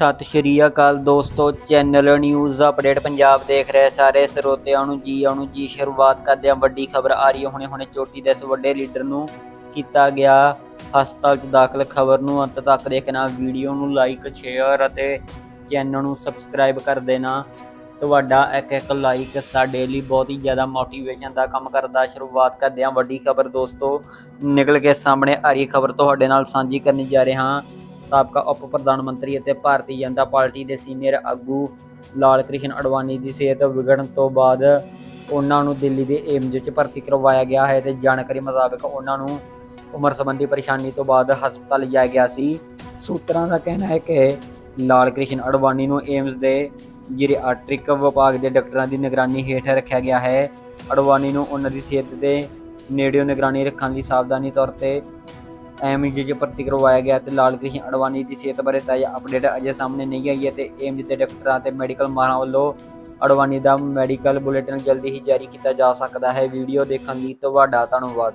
ਸਤਿ ਸ਼੍ਰੀ ਅਕਾਲ ਦੋਸਤੋ, channel news update Punjab ਦੇਖ ਰਹੇ ਸਾਰੇ ਸਰੋਤਿਆਂ ਨੂੰ ਜੀ ਆਉਣ ਜੀ ਸ਼ੁਰੂਆਤ ਕਰਦੇ ਹਾਂ। ਵੱਡੀ ਖਬਰ ਆ ਰਹੀ ਹੈ ਹੁਣੇ ਹੁਣੇ ਚੋਟੀ ਦੇ ਇਸ ਵੱਡੇ ਲੀਡਰ ਨੂੰ ਕੀਤਾ ਗਿਆ ਹਸਪਤਾਲ 'ਚ ਦਾਖਲ ਖਬਰ ਨੂੰ। ਅੰਤ ਤੱਕ ਦੇਖਣਾ, ਵੀਡੀਓ ਨੂੰ ਲਾਈਕ ਸ਼ੇਅਰ ਅਤੇ ਚੈਨਲ ਨੂੰ ਸਬਸਕ੍ਰਾਈਬ ਕਰ ਦੇਣਾ। ਤੁਹਾਡਾ ਇੱਕ ਇੱਕ ਲਾਈਕ ਸਾਡੇ ਲਈ ਬਹੁਤ ਹੀ ਜ਼ਿਆਦਾ ਮੋਟੀਵੇਸ਼ਨ ਦਾ ਕੰਮ ਕਰਦਾ। ਸ਼ੁਰੂਆਤ ਕਰਦੇ ਹਾਂ। ਵੱਡੀ ਖਬਰ ਦੋਸਤੋ, ਨਿਕਲ ਕੇ ਸਾਹਮਣੇ ਆ ਰਹੀ ਖਬਰ ਤੁਹਾਡੇ ਨਾਲ ਸਾਂਝੀ ਕਰਨ ਜਾ ਰਹੇ। ਹਾਂ ਸਾਬਕਾ ਉਪ ਪ੍ਰਧਾਨ ਮੰਤਰੀ ਅਤੇ ਭਾਰਤੀ ਜਨਤਾ ਪਾਰਟੀ ਦੇ ਸੀਨੀਅਰ ਆਗੂ ਲਾਲ ਕ੍ਰਿਸ਼ਨ ਅਡਵਾਨੀ ਦੀ ਸਿਹਤ ਵਿਗੜਨ ਤੋਂ ਬਾਅਦ ਉਹਨਾਂ ਨੂੰ ਦਿੱਲੀ ਦੇ ਏਮਜ਼ 'ਚ ਭਰਤੀ ਕਰਵਾਇਆ ਗਿਆ ਹੈ ਤੇ ਜਾਣਕਾਰੀ ਮੁਤਾਬਕ ਉਹਨਾਂ ਨੂੰ ਉਮਰ ਸੰਬੰਧੀ ਪਰੇਸ਼ਾਨੀ ਤੋਂ ਬਾਅਦ ਹਸਪਤਾਲ ਲਿਜਾਇਆ ਗਿਆ ਸੀ। ਸੂਤਰਾਂ ਦਾ ਕਹਿਣਾ ਹੈ ਕਿ ਲਾਲ ਕ੍ਰਿਸ਼ਨ ਅਡਵਾਨੀ ਨੂੰ ਏਮਜ਼ ਦੇ ਜੀਰੀਆਟ੍ਰਿਕ ਵਿਭਾਗ ਦੇ ਡਾਕਟਰਾਂ ਦੀ ਨਿਗਰਾਨੀ ਹੇਠ ਰੱਖਿਆ ਗਿਆ ਹੈ। ਅਡਵਾਨੀ ਨੂੰ ਉਹਨਾਂ ਦੀ ਸਿਹਤ ਦੇ ਨੇੜਿਓਂ ਨਿਗਰਾਨੀ ਰੱਖਣ ਲਈ ਸਾਵਧਾਨੀ ਤੌਰ ਤੇ ਐਮਜ 'ਚ ਭਰਤੀ ਕਰਵਾਇਆ ਗਿਆ ਤੇ ਲਾਲ ਕ੍ਰਿਸ਼ਨ ਅਡਵਾਨੀ ਦੀ ਸਿਹਤ ਬਾਰੇ ਤਾਜ਼ਾ ਅਪਡੇਟ ਅਜੇ ਸਾਹਮਣੇ ਨਹੀਂ ਆਈ ਹੈ ਤੇ ਏਮਜ ਦੇ ਡਾਕਟਰਾਂ ਤੇ ਮੈਡੀਕਲ ਮਾਹਰਾਂ ਵੱਲੋਂ ਅਡਵਾਨੀ ਦਾ ਮੈਡੀਕਲ ਬੁਲੇਟਿਨ ਜਲਦੀ ਹੀ ਜਾਰੀ ਕੀਤਾ ਜਾ ਸਕਦਾ ਹੈ। ਵੀਡੀਓ ਦੇਖਣ ਲਈ ਤੁਹਾਡਾ ਧੰਨਵਾਦ।